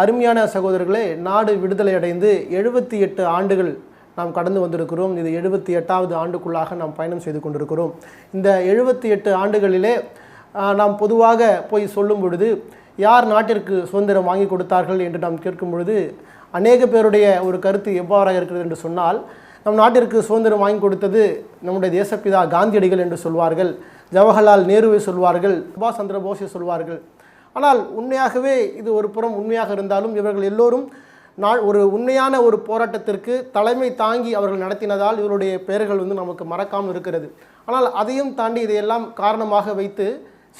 அருமையான சகோதரர்களே நாடு விடுதலை அடைந்து எழுபத்தி எட்டு ஆண்டுகள் நாம் கடந்து வந்திருக்கிறோம். இது எழுபத்தி எட்டாவது ஆண்டுக்குள்ளாக நாம் பயணம் செய்து கொண்டிருக்கிறோம். இந்த எழுபத்தி எட்டு ஆண்டுகளிலே நாம் பொதுவாக போய் சொல்லும் பொழுது யார் நாட்டிற்கு சுதந்திரம் வாங்கி கொடுத்தார்கள் என்று நாம் கேட்கும் பொழுது அநேக பேருடைய ஒரு கருத்து எவ்வாறாக இருக்கிறது என்று சொன்னால் நம் நாட்டிற்கு சுதந்திரம் வாங்கி கொடுத்தது நம்முடைய தேசப்பிதா காந்தியடிகள் என்று சொல்வார்கள் ஜவஹர்லால் நேருவை சொல்வார்கள் சுபாஷ் சந்திர போஸை சொல்வார்கள். ஆனால் உண்மையாகவே இது ஒரு புறம் உண்மையாக இருந்தாலும் இவர்கள் எல்லோரும் நான் ஒரு உண்மையான ஒரு போராட்டத்திற்கு தலைமை தாங்கி அவர்கள் நடத்தினதால் இவருடைய பெயர்கள் வந்து நமக்கு மறக்காமல் இருக்கிறது. ஆனால் அதையும் தாண்டி இதையெல்லாம் காரணமாக வைத்து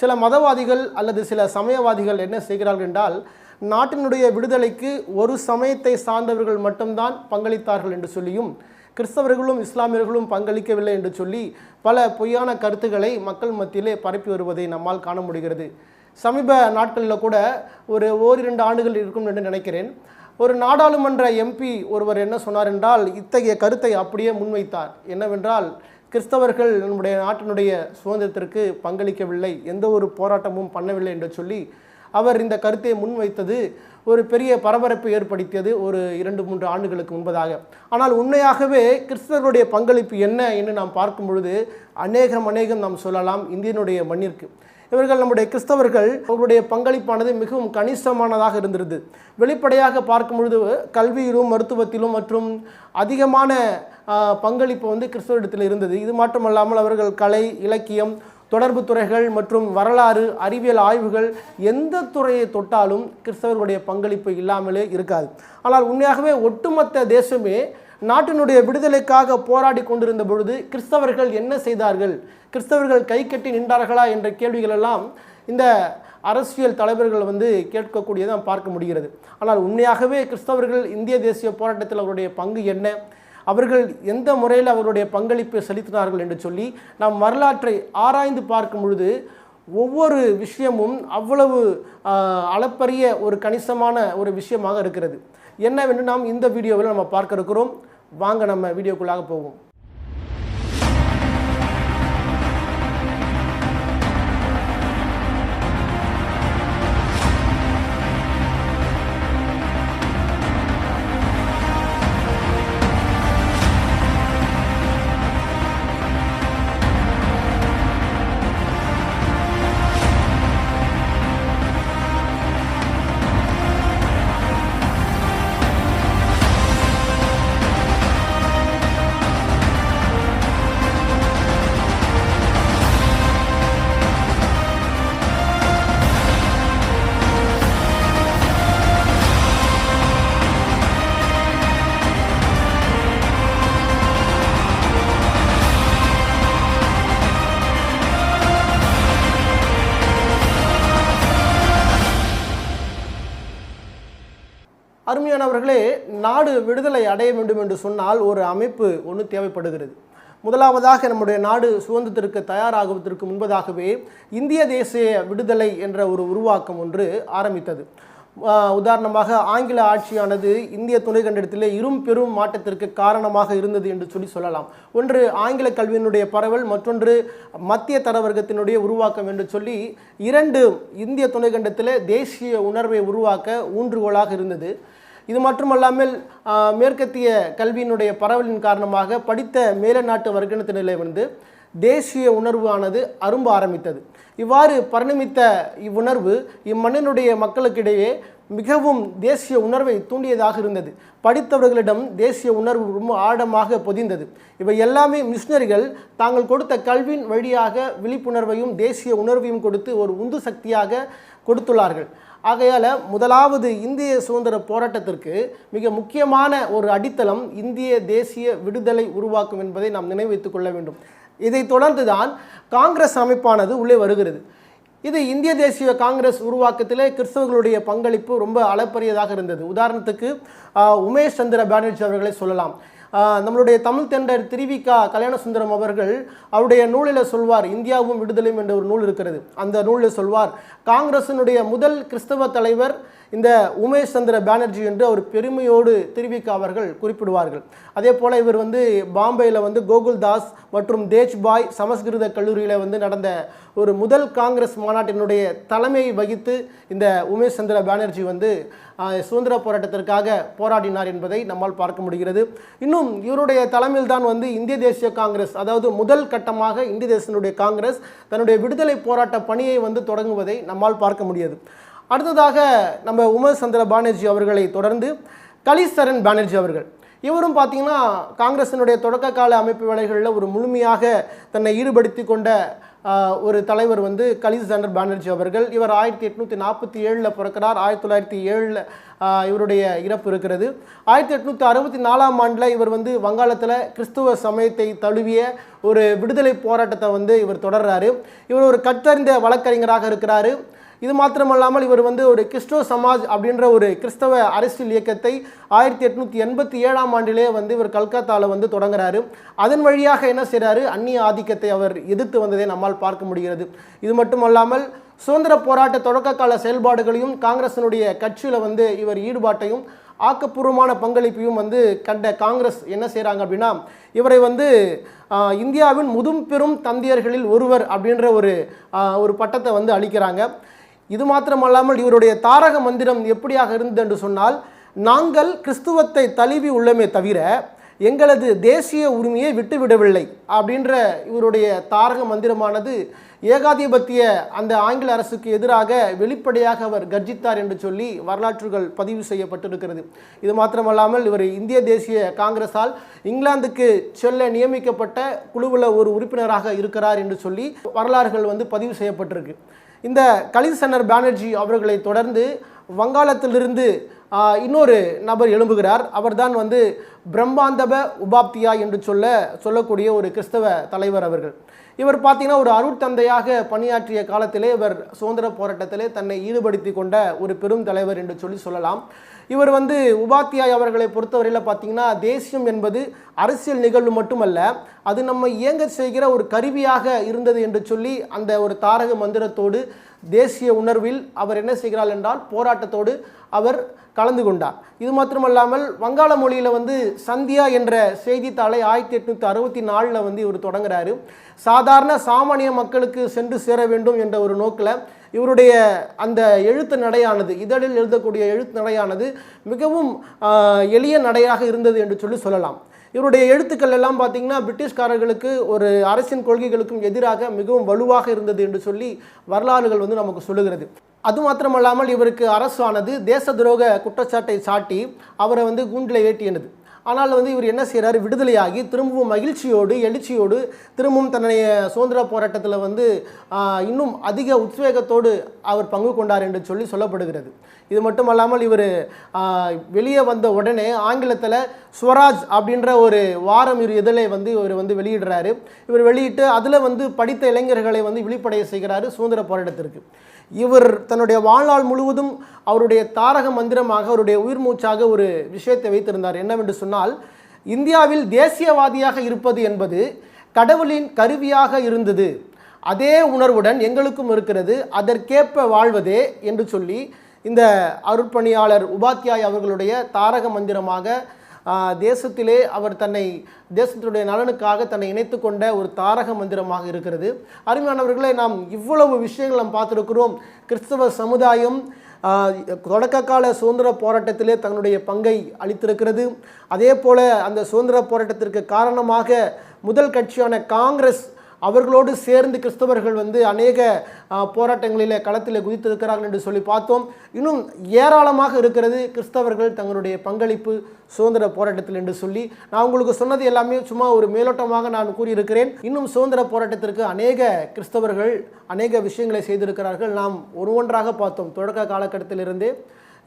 சில மதவாதிகள் அல்லது சில சமயவாதிகள் என்ன செய்கிறார்கள் என்றால் நாட்டினுடைய விடுதலைக்கு ஒரு சமயத்தை சார்ந்தவர்கள் மட்டும்தான் பங்களித்தார்கள் என்று சொல்லியும் கிறிஸ்தவர்களும் இஸ்லாமியர்களும் பங்களிக்கவில்லை என்று சொல்லி பல பொய்யான கருத்துக்களை மக்கள் மத்தியிலே பரப்பி வருவதை நம்மால் காண முடிகிறது. சமீப நாட்களில் கூட ஒரு ஓரிரண்டு ஆண்டுகள் இருக்கும் என்று நினைக்கிறேன். ஒரு நாடாளுமன்ற எம்பி ஒருவர் என்ன சொன்னார் என்றால் இத்தகைய கருத்தை அப்படியே முன்வைத்தார். என்னவென்றால் கிறிஸ்தவர்கள் நம்முடைய நாட்டினுடைய சுதந்திரத்திற்கு பங்களிக்கவில்லை எந்த ஒரு போராட்டமும் பண்ணவில்லை என்று சொல்லி அவர் இந்த கருத்தை முன்வைத்தது ஒரு பெரிய பரபரப்பை ஏற்படுத்தியது ஒரு இரண்டு மூன்று ஆண்டுகளுக்கு முன்பதாக. ஆனால் உண்மையாகவே கிறிஸ்தவர்களுடைய பங்களிப்பு என்ன என்று நாம் பார்க்கும் பொழுது அநேகம் அநேகம் நாம் சொல்லலாம் இந்தியனுடைய மண்ணிற்கு. இவர்கள் நம்முடைய கிறிஸ்தவர்கள் அவர்களுடைய பங்களிப்பானது மிகவும் கணிசமானதாக இருந்திருது வெளிப்படையாக பார்க்கும் பொழுது கல்வியிலும் மருத்துவத்திலும் மற்றும் அதிகமான பங்களிப்பு வந்து கிறிஸ்தவரிடத்தில் இருந்தது. இது மட்டுமல்லாமல் அவர்கள் கலை இலக்கியம் தொடர்பு துறைகள் மற்றும் வரலாறு அறிவியல் ஆய்வுகள் எந்த துறையை தொட்டாலும் கிறிஸ்தவர்களுடைய பங்களிப்பு இல்லாமலே இருக்காது. ஆனால் உண்மையாகவே ஒட்டுமொத்த தேசமே நாட்டினுடைய விடுதலைக்காக போராடி கொண்டிருந்த பொழுது கிறிஸ்தவர்கள் என்ன செய்தார்கள்? கிறிஸ்தவர்கள் கை கட்டி நின்றார்களா என்ற கேள்விகளெல்லாம் இந்த அரசியல் தலைவர்கள் வந்து கேட்கக்கூடியதை நாம் பார்க்க முடிகிறது. ஆனால் உண்மையாகவே கிறிஸ்தவர்கள் இந்திய தேசிய போராட்டத்தில் அவருடைய பங்கு என்ன? அவர்கள் எந்த முறையில் அவருடைய பங்களிப்பை செலுத்தினார்கள் என்று சொல்லி நாம் வரலாற்றை ஆராய்ந்து பார்க்கும் பொழுது ஒவ்வொரு விஷயமும் அவ்வளவு அளப்பரிய ஒரு கணிசமான ஒரு விஷயமாக இருக்கிறது. என்னவென்று நாம் இந்த வீடியோவில் நம்ம பார்க்க இருக்கிறோம். வாங்க நம்ம வீடியோக்குள்ளாக போவோம். அருமையானவர்களே நாடு விடுதலை அடைய வேண்டும் என்று சொன்னால் ஒரு அமைப்பு ஒன்று தேவைப்படுகிறது. முதலாவதாக நம்முடைய நாடு சுதந்திரத்திற்கு தயாராகுவதற்கு முன்பதாகவே இந்திய தேசிய விடுதலை என்ற ஒரு உருவாக்கம் ஒன்று ஆரம்பித்தது. உதாரணமாக ஆங்கில ஆட்சியானது இந்திய துணைக்கண்டத்திலே இரும் பெரும் மாற்றத்திற்கு காரணமாக இருந்தது என்று சொல்லி சொல்லலாம். ஒன்று ஆங்கில கல்வியினுடைய பரவல் மற்றொன்று மத்திய தரவர்க்கத்தினுடைய உருவாக்கம் என்று சொல்லி இரண்டு இந்திய துணைக்கண்டத்தில் தேசிய உணர்வை உருவாக்க ஊன்றுகோலாக இருந்தது. இது மட்டுமல்லாமல் மேற்கத்திய கல்வியினுடைய பரவலின் காரணமாக படித்த மேல நாட்டு வர்க்கத்தினிலே வந்து தேசிய உணர்வு ஆனது அரும்ப ஆரம்பித்தது. இவ்வாறு பரிணமித்த இவ்வுணர்வு இம்மண்ணினுடைய மக்களுக்கிடையே மிகவும் தேசிய உணர்வை தூண்டியதாக இருந்தது. படித்தவர்களிடம் தேசிய உணர்வு ரொம்ப ஆழமாக பொதிந்தது. இவை எல்லாமே மிஷினரிகள் தாங்கள் கொடுத்த கல்வியின் வழியாக விழிப்புணர்வையும் தேசிய உணர்வையும் கொடுத்து ஒரு உந்து சக்தியாக கொடுத்துள்ளார்கள். ஆகையால் முதலாவது இந்திய சுதந்திர போராட்டத்திற்கு மிக முக்கியமான ஒரு அடித்தளம் இந்திய தேசிய விடுதலை உருவாக்கும் என்பதை நாம் நினைவைத்துக் கொள்ள வேண்டும். இதைத் தொடர்ந்து தான் காங்கிரஸ் அமைப்பானது உள்ளே வருகிறது. இது இந்திய தேசிய காங்கிரஸ் உருவாக்கத்திலே கிறிஸ்தவர்களுடைய பங்களிப்பு ரொம்ப அளப்பரியதாக இருந்தது. உதாரணத்துக்கு உமேஷ் சந்திர பானர்ஜி அவர்களை சொல்லலாம். நம்மளுடைய தமிழ் தெண்டர் திருவிகா கல்யாணசுந்தரம் அவர்கள் அவருடைய நூலில் சொல்வார் இந்தியாவும் விடுதலையும் என்ற ஒரு நூல் இருக்கிறது. அந்த நூலில் சொல்வார் காங்கிரசினுடைய முதல் கிறிஸ்தவ தலைவர் இந்த உமேஷ் சந்திர பானர்ஜி என்று அவர் பெருமையோடு தெரிவிக்க அவர்கள் குறிப்பிடுவார்கள். அதே போல் இவர் வந்து பாம்பேயில் வந்து கோகுல் தாஸ் மற்றும் தேஜ்பாய் சமஸ்கிருத கல்லூரியில் வந்து நடந்த ஒரு முதல் காங்கிரஸ் மாநாட்டினுடைய தலைமையை வகித்து இந்த உமேஷ் சந்திர பானர்ஜி வந்து சுதந்திர போராட்டத்திற்காக போராடினார் என்பதை நம்மால் பார்க்க முடிகிறது. இன்னும் இவருடைய தலைமையில் தான் வந்து இந்திய தேசிய காங்கிரஸ் அதாவது முதல் கட்டமாக இந்திய தேசத்தினுடைய காங்கிரஸ் தன்னுடைய விடுதலை போராட்ட பணியை வந்து தொடங்குவதை நம்மால் பார்க்க முடியாது. அடுத்ததாக நம்ம உமர் சந்திர பானர்ஜி அவர்களை தொடர்ந்து கலிசரன் பானர்ஜி அவர்கள். இவரும் பார்த்தீங்கன்னா காங்கிரசினுடைய தொடக்க கால அமைப்பு வேலைகளில் ஒரு முழுமையாக தன்னை ஈடுபடுத்தி கொண்ட ஒரு தலைவர் வந்து கலிஸ் பானர்ஜி அவர்கள். இவர் ஆயிரத்தி எட்நூற்றி நாற்பத்தி ஏழில் பிறக்கிறார். ஆயிரத்தி தொள்ளாயிரத்தி ஏழில் இவருடைய இறப்பு இருக்கிறது. ஆயிரத்தி எட்நூற்றி அறுபத்தி நாலாம் ஆண்டில் இவர் வந்து வங்காளத்தில் கிறிஸ்துவ சமயத்தை தழுவிய ஒரு விடுதலை போராட்டத்தை வந்து இவர் தொடர்றாரு. இவர் ஒரு கற்றறிந்த வழக்கறிஞராக இருக்கிறாரு. இது மாத்திரமல்லாமல் இவர் வந்து ஒரு கிறிஸ்டோ சமாஜ் அப்படின்ற ஒரு கிறிஸ்தவ அரசியல் இயக்கத்தை ஆயிரத்தி எட்நூற்றி எண்பத்தி ஏழாம் ஆண்டிலே வந்து இவர் கல்கத்தாவில் வந்து தொடங்குறாரு. அதன் வழியாக என்ன செய்கிறாரு அந்நிய ஆதிக்கத்தை அவர் எதிர்த்து வந்ததை நம்மால் பார்க்க முடிகிறது. இது மட்டுமல்லாமல் சுதந்திர போராட்ட தொடக்க கால செயல்பாடுகளையும் காங்கிரசினுடைய கட்சியில் வந்து இவர் ஈடுபாட்டையும் ஆக்கப்பூர்வமான பங்களிப்பையும் வந்து கண்ட காங்கிரஸ் என்ன செய்கிறாங்க அப்படின்னா இவரை வந்து இந்தியாவின் முதும் பெரும் தந்தையர்களில் ஒருவர் அப்படின்ற ஒரு ஒரு பட்டத்தை வந்து அளிக்கிறாங்க. இது மாத்திரமல்லாமல் இவருடைய தாரக மந்திரம் எப்படியாக இருந்தது என்று சொன்னால் நாங்கள் கிறிஸ்துவத்தை தழுவி உள்ளமே தவிர எங்களது தேசிய உரிமையை விட்டுவிடவில்லை அப்படின்ற இவருடைய தாரக மந்திரமானது ஏகாதிபத்திய அந்த ஆங்கில அரசுக்கு எதிராக வெளிப்படையாக அவர் கர்ஜித்தார் என்று சொல்லி வரலாற்றுகள் பதிவு செய்யப்பட்டிருக்கிறது. இது மாத்திரமல்லாமல் இவர் இந்திய தேசிய காங்கிரஸால் இங்கிலாந்துக்கு செல்ல நியமிக்கப்பட்ட குழுவில் ஒரு உறுப்பினராக இருக்கிறார் என்று சொல்லி வரலாறுகள் வந்து பதிவு செய்யப்பட்டிருக்கு. இந்த கலிசன்னர் பானர்ஜி அவர்களை தொடர்ந்து வங்காளத்திலிருந்து இன்னொரு நபர் எழும்புகிறார். அவர்தான் வந்து பிரம்மாந்தப உபாப்தியா என்று சொல்ல சொல்லக்கூடிய ஒரு கிறிஸ்தவ தலைவர் அவர்கள். இவர் பார்த்தீங்கன்னா ஒரு அருட்தந்தையாக பணியாற்றிய காலத்திலே இவர் சுதந்திர போராட்டத்திலே தன்னை ஈடுபடுத்தி கொண்ட ஒரு பெரும் தலைவர் என்று சொல்லி சொல்லலாம். இவர் வந்து உபாத்தியாய் அவர்களை பொறுத்தவரையில் பார்த்தீங்கன்னா தேசியம் என்பது அரசியல் நிகழ்வு மட்டுமல்ல அது நம்ம இயங்க செய்கிற ஒரு கருவியாக இருந்தது என்று சொல்லி அந்த ஒரு தாரக மந்திரத்தோடு தேசிய உணர்வில் அவர் என்ன செய்கிறார் என்றால் போராட்டத்தோடு அவர் கலந்து கொண்டார். இது மாத்திரமல்லாமல் வங்காள மொழியில் வந்து சந்தியா என்ற செய்தித்தாளை ஆயிரத்தி எட்நூற்றி அறுபத்தி நாலில் வந்து இவர் தொடங்குறாரு. சாதாரண சாமானிய மக்களுக்கு சென்று சேர வேண்டும் என்ற ஒரு நோக்கில் இவருடைய அந்த எழுத்து நடையானது இதழில் எழுதக்கூடிய எழுத்து நடையானது மிகவும் எளிய நடையாக இருந்தது என்று சொல்லி சொல்லலாம். இவருடைய எழுத்துக்கள் எல்லாம் பார்த்தீங்கன்னா பிரிட்டிஷ்காரர்களுக்கு ஒரு அரசின் கொள்கைகளுக்கும் எதிராக மிகவும் வலுவாக இருந்தது என்று சொல்லி வரலாறுகள் வந்து நமக்கு சொல்லுகிறது. அது மாத்திரமல்லாமல் இவருக்கு அரசானது தேச துரோக குற்றச்சாட்டை சாட்டி அவரை வந்து கூண்டில் ஏற்றியது ஆனால் வந்து இவர் என்ன செய்கிறாரு விடுதலையாகி திரும்பவும் மகிழ்ச்சியோடு எழுச்சியோடு திரும்பவும் தன்னுடைய சுதந்திர போராட்டத்தில் வந்து இன்னும் அதிக உத்வேகத்தோடு அவர் பங்கு கொண்டார் என்று சொல்லி சொல்லப்படுகிறது. இது மட்டுமல்லாமல் இவர் வெளியே வந்த உடனே ஆங்கிலத்தில் ஸ்வராஜ் அப்படின்ற ஒரு வாரம் இரு இதழை வந்து இவர் வந்து வெளியிடுறாரு. இவர் வெளியிட்டு அதில் வந்து படித்த இளைஞர்களை வந்து விழிப்படைய செய்கிறாரு சுதந்திர போராட்டத்திற்கு. இவர் தன்னுடைய வாழ்நாள் முழுவதும் அவருடைய தாரக மந்திரமாக அவருடைய உயிர் மூச்சாக ஒரு விஷயத்தை வைத்திருந்தார். என்னவென்று சொன்னால் இந்தியாவில் தேசியவாதியாக இருப்பது என்பது கடவுளின் கருவியாக இருந்தது. அதே உணர்வுடன் எங்களுக்கும் இருக்கிறது. அதற்கேற்ப வாழ்வதே என்று சொல்லி இந்த அருட்பணியாளர் உபாத்தியாய் அவர்களுடைய தாரக மந்திரமாக தேசத்திலே அவர் தன்னை தேசத்தினுடைய நலனுக்காக தன்னை இணைத்து கொண்ட ஒரு தாரக மந்திரமாக இருக்கிறது. அருமையானவர்களே நாம் இவ்வளவு விஷயங்கள் நாம் பார்த்துருக்கிறோம். கிறிஸ்தவ சமுதாயம் தொடக்க கால சுதந்திர போராட்டத்திலே தன்னுடைய பங்கை அளித்திருக்கிறது. அதே போல் அந்த சுதந்திர போராட்டத்திற்கு காரணமாக முதல் கட்சியான காங்கிரஸ் அவர்களோடு சேர்ந்து கிறிஸ்தவர்கள் வந்து அநேக போராட்டங்களில் களத்தில் குதித்திருக்கிறார்கள் என்று சொல்லி பார்த்தோம். இன்னும் ஏராளமாக இருக்கிறது கிறிஸ்தவர்கள் தங்களுடைய பங்களிப்பு சுதந்திர போராட்டத்தில் என்று சொல்லி. நான் உங்களுக்கு சொன்னது எல்லாமே சும்மா ஒரு மேலோட்டமாக நான் கூறியிருக்கிறேன். இன்னும் சுதந்திர போராட்டத்திற்கு அநேக கிறிஸ்தவர்கள் அநேக விஷயங்களை செய்திருக்கிறார்கள். நாம் ஒரு ஒன்றாக பார்த்தோம். தொடக்க காலகட்டத்திலிருந்தே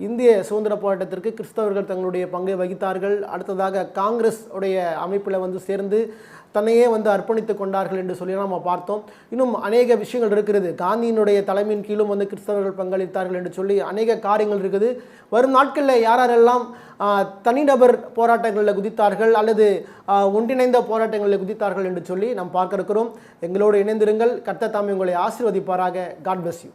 இந்திய சுதந்திர போராட்டத்திற்கு கிறிஸ்தவர்கள் தங்களுடைய பங்கை வகித்தார்கள். அடுத்ததாக காங்கிரஸ் உடைய அமைப்பில் வந்து சேர்ந்து தன்னையே வந்து அர்ப்பணித்து கொண்டார்கள் என்று சொல்லி நம்ம பார்த்தோம். இன்னும் அநேக விஷயங்கள் இருக்கிறது. காந்தியினுடைய தலைமையின் கீழும் வந்து கிறிஸ்தவர்கள் பங்களித்தார்கள் என்று சொல்லி அநேக காரியங்கள் இருக்குது. வரும் நாட்களில் யார் யாரெல்லாம் தனிநபர் போராட்டங்களில் குதித்தார்கள் அல்லது ஒன்றிணைந்த போராட்டங்களில் குதித்தார்கள் என்று சொல்லி நாம் பார்க்க இருக்கிறோம் எங்களோடு இணைந்திருங்கள். கர்த்த தாமி உங்களை ஆசீர்வதிப்பாராக. God bless you